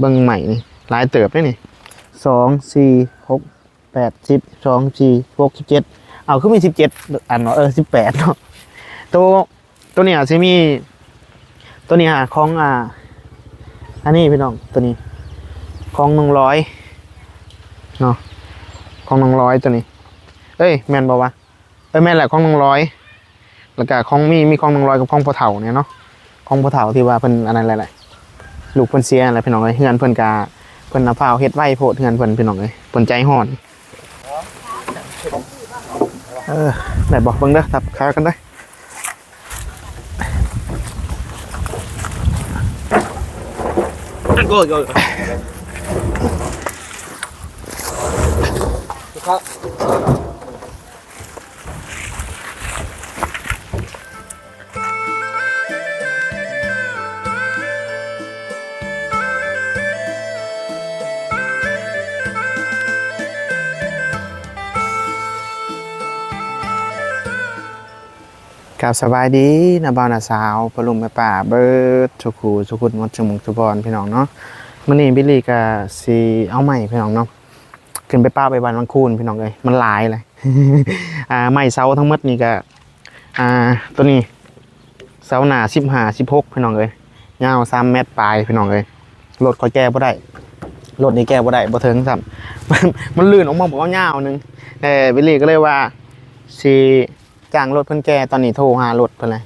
เบิ่งใหม่นี่หลายเติบได้นี่สองสี่หกแปดสิบสองสี่หกสิบเจ็ดเอาขึ้นมีสิบเจ็ดอันเนาะเออสิบแปดเนาะตัวตัวเนี้ยจะมี ตัวนี้อะของอ่า อันนี้พี่น้องตัวนี้ ของหนึ่งร้อยเนาะของหนึ่งร้อยตัวนี้ เอ้ยแมนบอกว่าเอ้ยแมนแหละของหนึ่งร้อยแล้วก็ของมีมีของหนึ่งร้อยกับของพอเถ่าเนี่ยเนาะของพอเถ่าที่ว่าเพิ่นอะไรๆลู ลูกเพิ่นเสียอะไรพี่น้องเอ้ยเฮือนเพิ่นกาเพิ่นน้ำฟ้าวเฮ็ดไว้โพดเฮือนเพิ่นพี่น้องเอ้ยเพิ่นใจห่อนเออได้บอกเบิ่งเด้อทับขากันได้อโกยโกย กับสบายดีนะบ่าวนะสาวปลุมแม่ป่าเบิร์ดสุขูสุขุดหมดสมุงสุบอนพี่น้องเนาะมื้อนี้บิลลี่ก็สิเอาใหม่พี่น้องเนาะขึ้นไปป้าไปบ้านวังคูนพี่น้องเอ้ยมันหลายเลยอ่าไม้เสาทั้งหมดนี่ก็อ่าตัวนี้เสาหนาสิบห้า15 16พี่น้องเอ้ยยาว3เมตรปลายพี่น้องเอ้ยรถเขาแก้บ่ได้รถนี่แก้บ่ได้บ่ถึงซ้ำมันมันลื่นออกมาบอกว่ายาวหนึงแต่บิลลี่ก็เลยว่าสิ จ้างรถเพิ่นแก่ตอนนี้โทรหารถเพิ่นเลย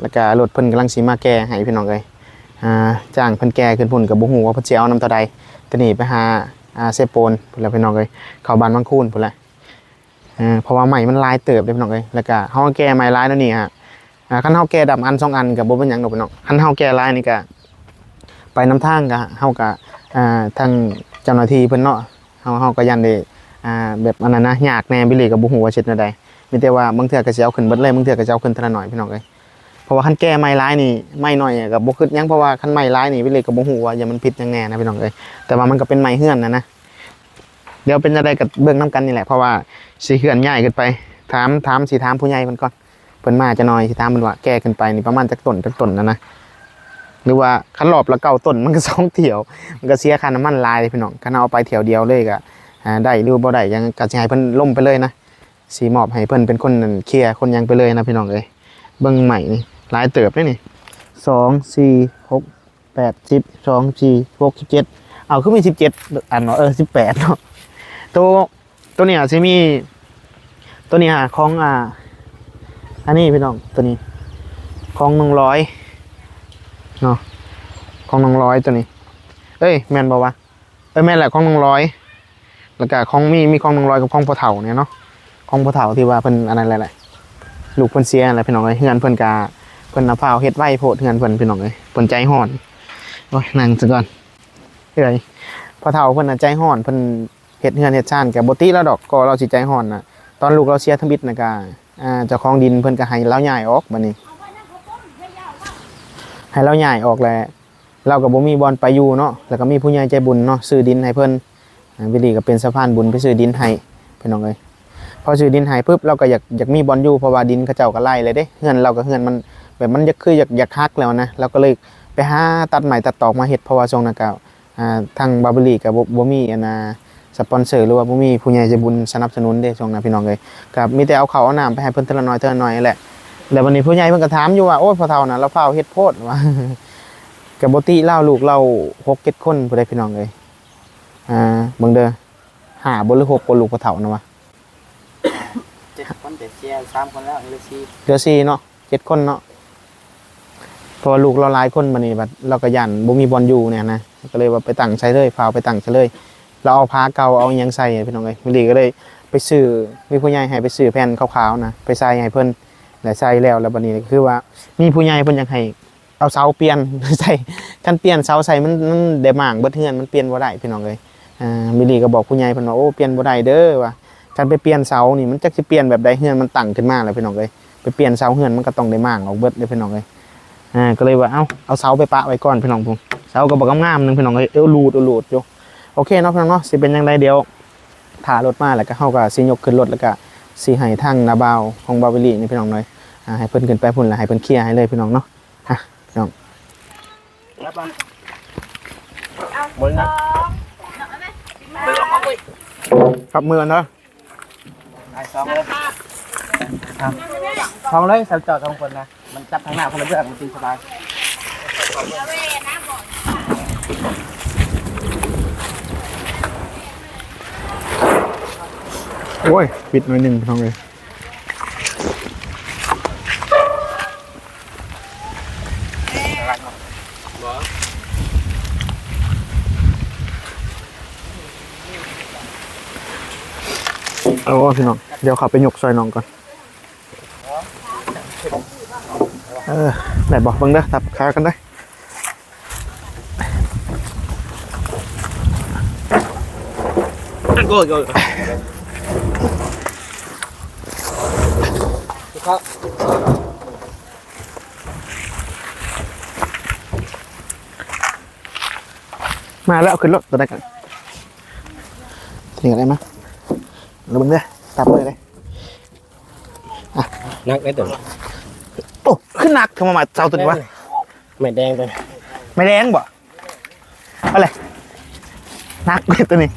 แล้วก็รถเพิ่นกำลังสิมาแก่ให้พี่น้องเลยอ่าจ้างเพิ่นแก่ขึ้นพุ่นกับบ่ฮู้ว่าเพิ่นสิเอานำเท่าใดตอนนี้ไปหาอาเซโปนพุ่นแหละพี่น้องเลยเข้าบ้านบางคูนพุ่นแหละอ่าเพราะว่าใหม่มันลายเติบเด้พี่น้องเลยแล้วก็เฮาแก่ใหม่ลายแล้วนี่ฮะอ่าคันเฮาแก่ดำอันสองอันก็บ่เป็นหยังดอกพี่น้องคันเฮาแก่ลายนี่ก็ไปน้ำทางก็เฮาก็อ่าทางเจ้าหน้าที่เพิ่นเนาะเฮาเฮาก็ยันได้อ่าแบบอันนั้นนะยากแน่บิลลี่ก็บ่ฮู้ว่าเช็ดแนวใด มีแต่ว่าบางเทื่อก็สิเอาขึ้นเบิดเลยบางเทื่อก็สิเอาขึ้นทีละหน่อยพี่น้องเอ้ยเพราะว่าคันแก้ไม้ร้ายนี่ไม่หน้อยอะก็บ่คิดหยังเพราะว่าคันไม้ร้ายนี่วิเลยก็บ่ฮู้ว่าอย่ามันผิดยังแน่นะพี่น้องเอ้ยแต่ว่ามันก็เป็นไม้เฮือนนะนะเดี๋ยวเป็นจังไดก็เบิ่งนํกันนี่แหละเพราะว่าสิเฮื่อนใหญ่ขึ้นไป ถามถามสิถามผู้ใหญ่เพิ่นก่อนเพิ่นมาจะหน่อยสิถามเพิ่นว่าแก้ขึ้นไปนี่ประมาณจักต้นจักต้นนะนะหรือว่าคันรอบละเก้าต้นมันก็สองเที่ยว มันก็เสียค่าน้ำมันลายพี่น้องคันเอาไปเที่ยวเดียวเลยก็ได้หรือบ่ได้ยังก็สิให้เพิ่นล่มไปเลยนะ สีมอบให้เพิ่นเป็นคนนั่นเคลียร์คนยังไปเลยนะพี่น้องเอ้ยเบิ่งใหม่นี่หลายเติบเลยนี่สองสี่หกแปดสิบสองสี่หกสิบเจ็ดเอาขึ้นมีสิบเจ็ดอันเนาะเออสิบแปดเนาะตัวตัวเนี้สิมี ตัวนี้ฮะของอ่า อันนี้พี่น้องตัวนี้ ของหนึ่งร้อยเนาะของหนึ่งร้อยตัวนี้ เอ้ยแมนบอกว่าเอ้ยแมนแหละของหนึ่งร้อยแล้วก็ของมีมีของหนึ่งร้อยกับของพอเถ่าเนี่ยเนาะ ของผู้เฒ่าที่ว่าเพิ่นอันนั้นแหละลูกเพิ่นเสียอะไรพี่น้องเอ้ยเฮือนเพิ่นกาเพิ่นน้ำฟ้าเฮ็ดไว้โพดเฮือนเพิ่นพี่น้องเอ้ยเพิ่นใจฮ้อนโอ้ยนั่งซะก่อนเฮ้ยพ่อเฒ่าเพิ่นน่ะใจฮ้อนเพิ่นเฮ็ดเฮือนเฮ็ดชานก็บ่ติแล้วดอกก็เราสิใจฮ้อนน่ะตอนลูกเราเสียทั้งบิดน่ะก็อ่าเจ้าของดินเพิ่นก็ให้เราย้ายออกบัดนี้ ให้เราย้ายออกแล้วเราก็บ่มีบอลไปอยู่เนาะ แล้วก็มีผู้ใหญ่ใจบุญเนาะซื้อดินให้เพิ่นอ่าวิลลี่ก็เป็นสะพานบุญไปซื้อดินให้พี่น้องเอ้ย อซื้อดินหายปุ๊บเราก็อยากอยากมีบอลอยู่เพราะว่าดินเขาเจ้าก็ไล่เลยเด้เฮือนเราก็เฮือนมันแบบมันอยากคืออยากอยากฮักแล้วนะเราก็เลยไปหาตัดใหม่ตัดตอกมาเฮ็ดเพราะว่าช่วงนั้นก็ทางบาเบอรี่กับบ่มีอันนะสปอนเซอร์หรือว่าบ่มีผู้ใหญ่ใจบุญสนับสนุนเด้ช่วงนั้นพี่น้องเอ้ยก็มีแต่เอาข้าเอาน้ำไปให้เพิ่นเทละน้อยเทอละน้อยนั่แหละแล้ววันนี้ผู้ใหญ่เพิ่นก็ถามอยู่ว่าโอ้ยพอเฒ่านะเราเฝ้าเฮ็ดโพดว่าก็บ่ติเล่าลูกเรา6 7คนผู้ใดพี่น้องเอ้ยอ่าเบิ่งเด้อห้าบ่หรือหกคนลูกพอเฒ่านะวะ คนแต่เชียสามคนแล้วเหลยสี่เหลือสี่เนาะเจ็ดคนเนาะเพอลูกเราหลายคนมานี่บัดเราก็ยันบ่มีบอลอยู่เนี่ยนะก็เลยว่าไปตั้งใช้เลยพาไปตั้งใช้เลย เราเอาผ้าเก่าเอายังใส่พี่น้องเอ้ยมิลีก็เลยไปซื้อมีผู้ใหญ่ให้ไปซื้อแผ่นขาวๆนะไปใส่ให้เพิ่นแล้วใส่แล้วแล้วบัดนี้คือว่ามีผู้ใหญ่เพิ่นอยากให้เอาเสาเปลี่ยนใส่คันเปลี่ยนเสาใส่มันมันได้มางเบิดเฮือนมันเปลี่ยนบ่ได้พี่น้องเอ้ยอ่ามิลีก็บอกผู้ใหญ่เพิ่นว่าโอ้เปลี่ยนบ่ได้เด้อว่า คันไปเปลี่ยนเสานี่มันจักสิเปลี่ยนแบบใดเฮือนมันตั้งขึ้นมาแล้วพี่น้องเอ้ยไปเปลี่ยนเสาเฮือนมันก็ต้องได้มางออกเบิดเด้อพี่น้องเอ้ยอ่าก็เลยว่าเอ้าเอาเสาไปปะไว้ก่อนพี่น้องผมเสาก็บอกงามๆหนึงพี่น้องเอ้ยเอวรูดเอวรูดอยู่โอเคเนาะพี่น้องเนาะสิเป็นยังไงเดี๋ยวถ่ารถมาแล้วก็เฮาก็สิยกขึ้นรถแล้วก็สิให้ทางนาบาวของบาวเวลี่นี่พี่น้องหน่อยอ่าให้เพิ่นขึ้นไปพุ่นแล้วให้เพิ่นเคลียร์ให้เลยพี่น้องเนาะฮะพี่น้องรับบ้านเอาบนนะครับมือเนาะไอ้ สองเลยครับสองเลยสับจอดสองคนนะ มันจับทางหน้าคนละเรื่องมันตีสบายโอ้ย ปิดหน่อยหนึ่งพี่น้องเลยโอ้พี่น้อง เดี๋ยวขับไปหยกซอยน้องก่อน เออไหนบอกเบังเด้อตับขากันได้กยโกยครับมาแล้วเอาขึ้นรถตัวไหนกันถึงอะไรมั้ยเราบังเด้อ ตับเลยเลยนักไอ้ตัวโอ้ขึ้นหนักทำไมมาเจ้าตัวนี้วะไม่แดงตัวไม่แดงบ่อะไรหนักเลยตัวนี้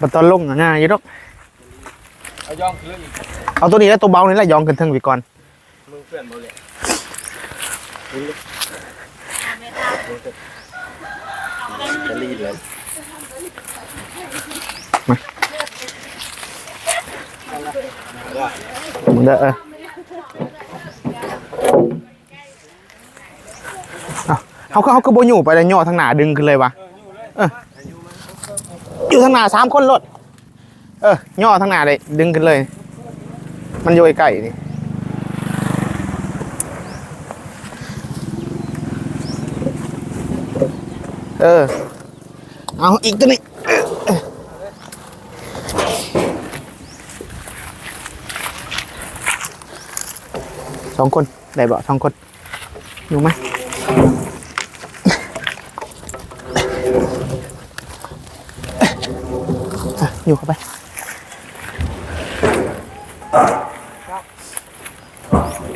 บัดตอนลงอะง่ายอยี่ดอกเอาย่องขึ้นอีกเอาตัวนี้แล้วตัวเบานี่แหละยองกันเทิงไปก่อนมึงเพื่อนบ่เลย จะรีดเลยมึงเด้เออเอาเขาเขาก็โบอยู่ไปแล้วย่อทางหน้าดึงขึ้นเลยวะเอออยู่ทางหน้าสามคนรถเออย่อทางหน้าเลยดึงขึ้นเลย มันโยยไก่นี่เออ เอาอีกตัวนี้เออเออสองคนได้บ่สองคนอยู่ไหมอะอยู่เข้าไป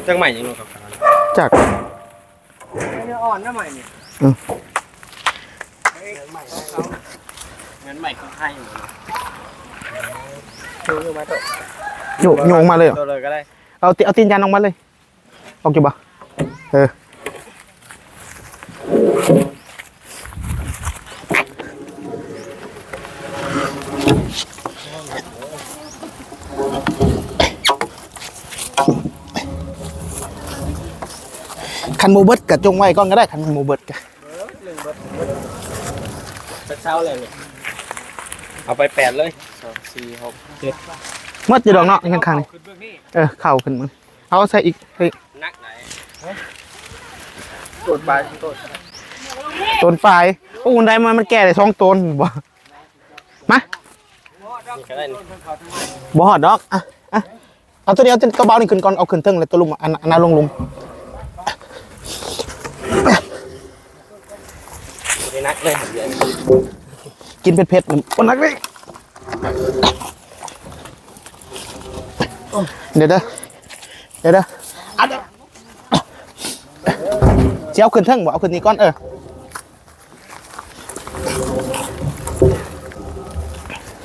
จังใหม่ยังไงครับจากเนื้ออ่อนน้ำใหม่นี่ อืม เงินใหม่ของ เขาเงินใหม่ของไทยอยู่นะดูมาตัวโยกโยงมาเลยเหรอตัวเลยก็ได้เอาตีเอาตีนยันออกมาเลยออกอยู่บ่เออคันโมเบิร์ตกับจงไว้ก่อนก็ได้คันโมเบิร์ตกับ สักเช้าเลยเนี่ยเอาไปแปดเลยสองสี่หกเจ็ดมดอยู่ดอกเนาะข้างๆนี่ขึ้นเบื้องนี้เออเข่าขึ้นมึงเอาใส่อีกเฮ้ยนักไหนตรวจปลายตรวจต้นปลายโอ้ได้มามันแก่ได้สองต้นบ่มานี่ก็ได้นี่บ่ฮอดดอกอะอะเอาตัวเดียวตัวเบานี่ขึ้นก่อนเอาขึ้นเทิงเลยตัวลุมอันอันนั้นลงลุมไม่นักเลยหันเดือน กินเผ็ดๆมันคนนักเลยเดี๋ยวเด้อเดี๋ยวเด้ออัดเดี๋ยวสิเอาขึ้นเทิงบ่เอาขึ้นนี่ก่อนเออ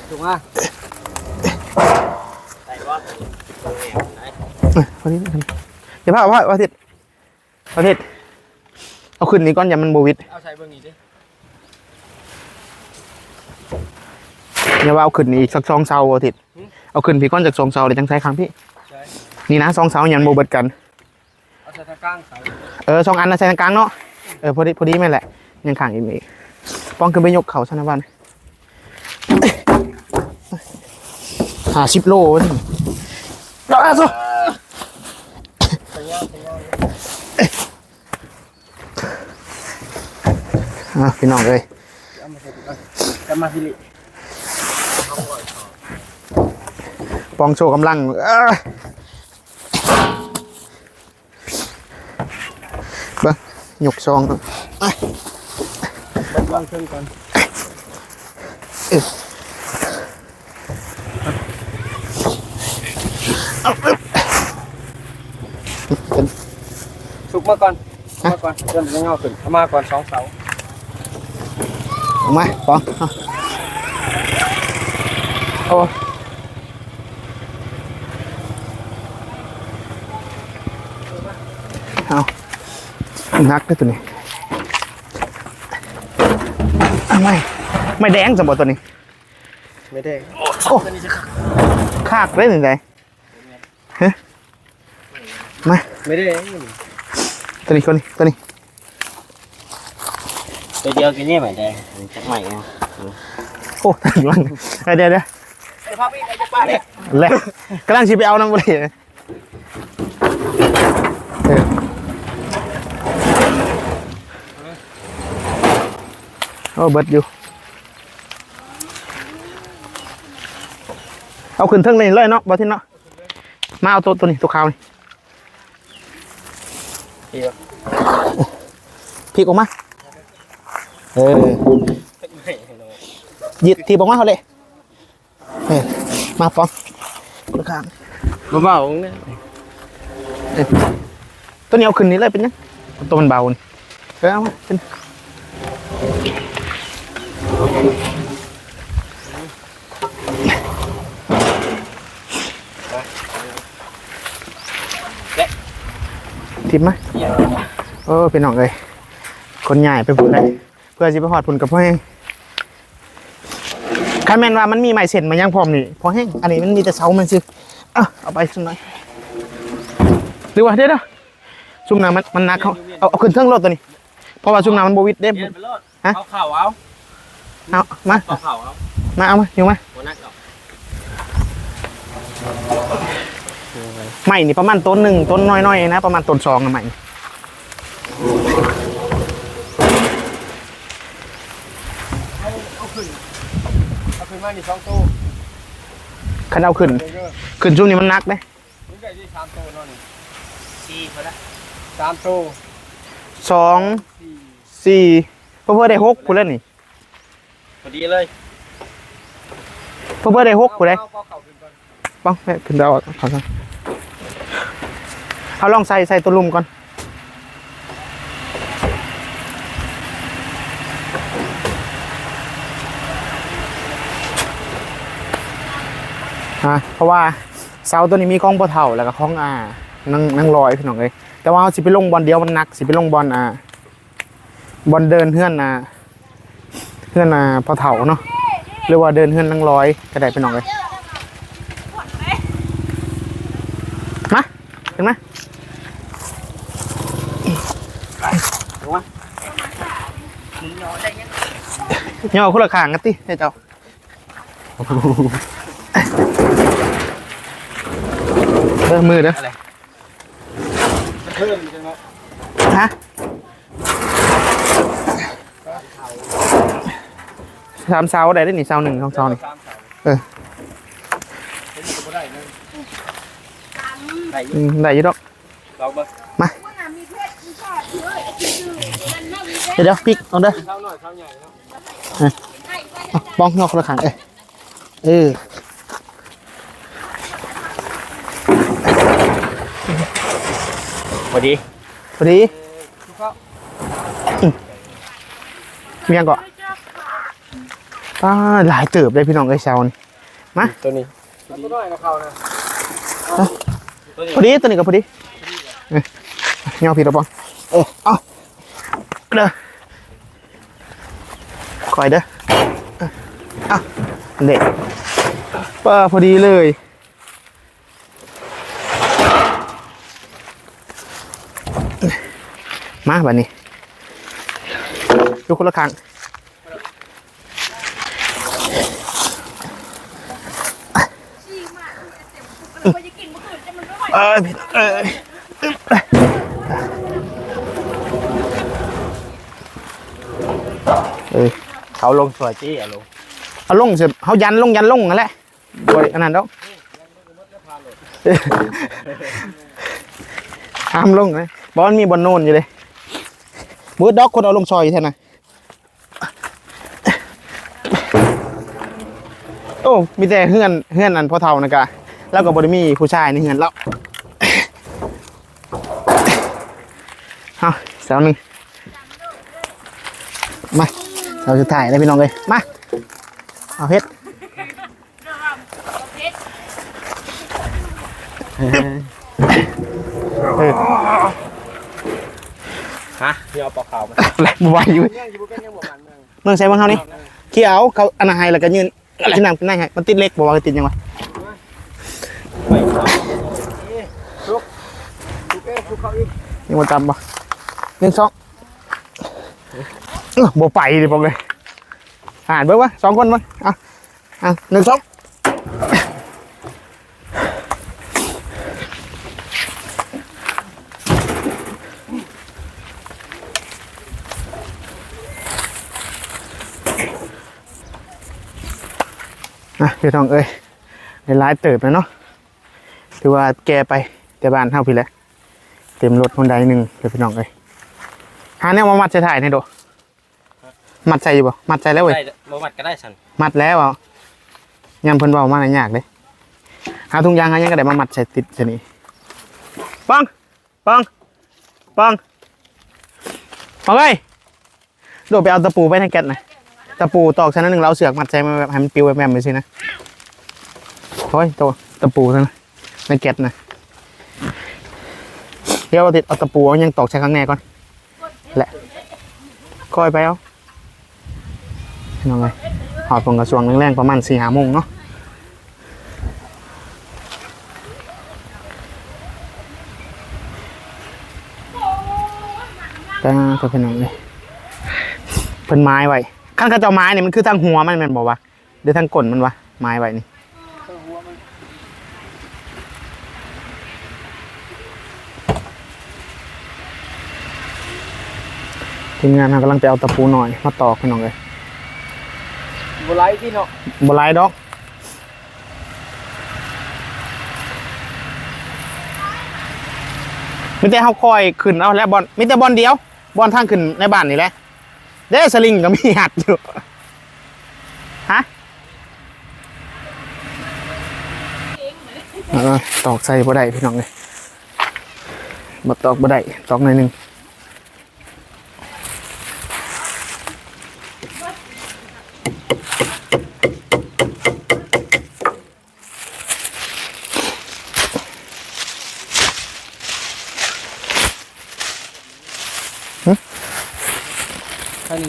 ถูกไหมใส่ว่าไหนเออพอดีพอดีอย่าพลาดว่าว่าทิศว่าทิศเอาขึ้นนี่ก่อนอย่ามันโบวิดเอาใส่เบื้องนี้ดิ อย่าว่าเอาขึ้นนี่อีกสักสองเสาว่าทิศเอาขึ้นพี่ก้อนจากสองเสาเดี๋ยวจังใช้ครั้งพี่ใช่นี่นะสองเสายันโบเบิดกันเอาใส่ตะกร้างใส่เออสองอันนะใส่ตรงกลางเนาะเออพอดีพอดีแม่นแหละ ยังขังอีกอีกป้องขึ้นไปยกเขาชนะวันหาสิบโลนี่เอาเอาสิใส่ยาวใส่ยาวอะพี่น้องเลยเอามาใส่ตะกร้างจะมาพิลิ ปองโชว์กำลังเอ้ยเบิ้งยกซองบัดวางเครื่องก่อนเป็นสุกกมาก่อนเอามาก่อนเริ่มจะเงาขึ้นเอามาก่อนสองเสาเอามาปองเอาโอ้ เอานักเลยตัวนี้เอาไม่ไม่แดงสมบูรณ์ตัวนี้ ไม่ได้โอ้คากเลยหนึ่งไงฮะมาไม่ได้ตัวนี้คนนี้ตัวนี้ตัวเดียวกินนี่เหมือนแดงจักใหม่นะโอ้ตายมันเดี๋ยวเดี๋ยวภาพพี่ใครจะป้าเนี่ยแล้วกำลังชิไปเอาน้ำบุหรี่เออโอ้เบิดอยู่ เอาขึ้นเทิงเลยเลยเนาะบอทินเนาะ มาเอาตัวตัวนี้ตัวขาวนี่ดีป่ะพลิกออกมา เออหยิดทีบอกมาเขาเลยเออมาปองตัวขาวเบาๆเนี่ยตัวนี้เอาขึ้นนี้เลยเป็นยังตัวมันเบานี่เออเอามาเป็น ทิมไหมเออเป็นหนองเลยคนใหญ่ไปพุ่นเลยเพื่อจะไปหอดพุ่นกับพ่อแห้งคันแมนว่ามันมีไม้เส้นมายังพร้อมนี่พอแห้งอันนี้มันมีแต่เสามันสิอะเอาไปสักหน่อยหรือว่าเดี๋ยวเดี๋ยวซุ่มน้ำมันมันหนักเขาเอาเอาขึ้นเครื่องรถตัวนี้ เพราะว่าซุ่มน้ำมันโบวิดเด้เย็นไปรถฮะเอาเข่าเอาเอามาเอาเข่าเอามาเอามาอยู่มาหัว นักเอาใหม่นี่ประมาณต้นหนึ่งต้นน้อยๆนะ ประมาณต้นสองอะใหม่เอาขึ้นมานี่สองตู้คันเอาขึ้น เยอะขึ้นช่วงนี้มันหนักเด้ๆนี่ได้ที่สามตู้เนาะนี่สี่พอละสามตู้สองสี่สี่เพื่อเพื่อได้หกผู้เล่นนี่พอดีเลยเพื่อเพื่อได้หกผู้เล่นเอาเอาเข่าขึ้นก่อน ป้องแม่ขึ้นดาวขอซะ เอาลองใส่ใส่ตัวลุมก่อนฮะเพราะว่าเสาตัวนี้มีของปะเท่าแล้วก็ของอ่านั่งนั่งลอยพี่น้องเลยแต่ว่าสิไปลงบอลเดียวมันหนักสิไปลงบอลอ่าบอลเดินเฮือนอ่าเฮือนอ่าปะเท่าเนาะหรือว่าเดินเฮือนนั่งลอยก็ได้พี่น้องเลยมาเห็นไหม ถูกไหม ย่อคนละข้างกันติให้เจ้าเออมือเด้อมันเพิ่มใช่ไหมฮะสามเสาได้ได้หนิเสาหนึ่งสองเสานี่สามเสาเออเห็นก็ได้นะได้ออืยู่มได้อยี่ดอกลอง เบิ่งเดี๋ยวเดี๋ยวปิกเอาเด้อเท่าน้อยเท่าใหญ่เนาะเอาบ้องย่อคนละข้างเอ้ยเออพอดีพอดีทุกข้าวมียังเกาะป้าหลายเติบเลยพี่น้องไอ้ยเสานี่ตัวนี้ตัวน้อยนะเขานะตัวนี้พอดีตัวนี้ก็พอดีเออย่อผิดแล้วปองเออเอา เด้อคอยเด้อออเอาเด็กป้าพอดีเลยมาบัดนี้ดูคนละครั้งเอ้ยผิดเอ้ เอ้ยเขาลงสวยจี้อะลงเอาลงเสร็จเขายันลงยันลงนั่นแหละบริอันนั้นดอกห้ามลงนะบอลมีบอลโน่นอยู่เลยมืดดอกคนเอาลงซอยอยู่แท่นะโอ้มีแต่เฮือนเฮือนอันพอเท่านะกะแล้วก็บริมีผู้ชายในเฮือนแล้วเอาเสาหนึ่งมา เสาสุดท้ายเลยพี่น้องเลยมา เอาเฮ็ดเออเออฮะพี่เอาปอกขาวมาแหลกบไหวอยู่ยังอยู่กันยังบ่มันเมืองเมืองใช้บ้างเขานี่เขี่ยวเขาอนาไฮแล้วก็ยืนอะไรนั่งนั่งไงมันติดเล็กบอกว่าติดยังวะไปครับทุกทุกเอ้ทุกเขาอีกยังมาจำปะหนึ่งสองเออ บ่ไปดิบอกเลยอ่านเบิ่งวะสองคนมั้งอะอะหนึ่งสองอะพี่ทองเอ้ยในร้ายเติบแล้วเนาะถือว่าแกไปแต่บ้านเท่าพี่แล้วเต็มรถคนใดหนึ่งเดี๋ยวพี่น้องเลยหาแนวมามัดใส่ถ่ายในโด มัดใส่อยู่บ่มัดใส่แล้วเว้ยได้บ่มัดก็ได้สันมัดแล้วอะยำเพิ่นเบามาหลายยากเลยหาถุงยางหายังก็ได้มามัดใส่ติดใส่นี่ปังปังปังปังเอ้ยโดดไปเอาตะปูไปในแก๊สหน่อยตะปูตอกชั้นหนึ่งเราเอาเสือกมัดใส่มาแบบให้มันปิวแบบแมมไปสินะโอ้ยตัวตะปูซะนะในแก๊สนะเดี๋ยวเอาติดเอาตะปูเอายังตอกใช้ครั้งแน่ก่อนแหละค่อยไปเอา น้องเลยหอดผงกระทรวงแรงๆประมาณสี่หาโมงเนาะต่ตัวเป็นน้องเลยเพิ่นไม้ไว้ข้างกระเจ้าไม้เนี่ยมันคือทางหัวมันมันบอกว่าหรือทางก้นมันวะไม้ไว้นี่ทีมงานเรากำลังไปเอาตะปูหน่อยมาตอกให้น้องเลย บ่ไลที่เนาะบหลายดอกมีแต่เขาคอยขึ้นเอาแล้วบอลมีแต่บอลเดียวบอลทางขึ้นในบ้านนี่แหละเด้สลิงก็มีหัดอยู่ฮะตอกใส่บ่ได้พี่น้องเลยบ่ตอกบ่ได้ตอกหน่อยนึง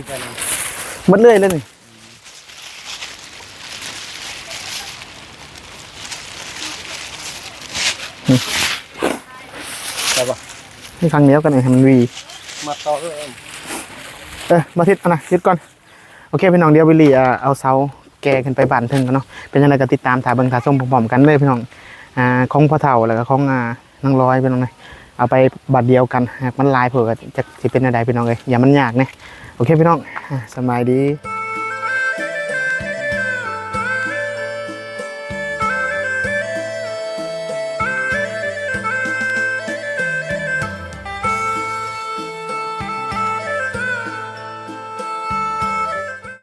เท่านี้เท่านี้หมดเลยเลยนี่ได้ปะนี่ครั้งเดียวกันเลยให้มันวีมาต่อเออเออมาทิศเอานะทิศก่อน โอเคพี่น้องเดียววิลลี่อ่าเอาเสาแกขึ้นไปบานเทิงกันเนาะเป็นยังไงก็ติดตามถ่ายเบิ่งถ่ายส้มพร้อมๆกันเลยพี่น้องอ่าของพ่อเฒ่าแล้วก็ของอ่านางร้อยพี่น้องเลยเอาไปบัตรเดียวกันหากมันลายเผื่อก็จะสิเป็นอะไรพี่น้องเลยอย่ามันยากเนี่ย โอเคพี่น้องสบายดี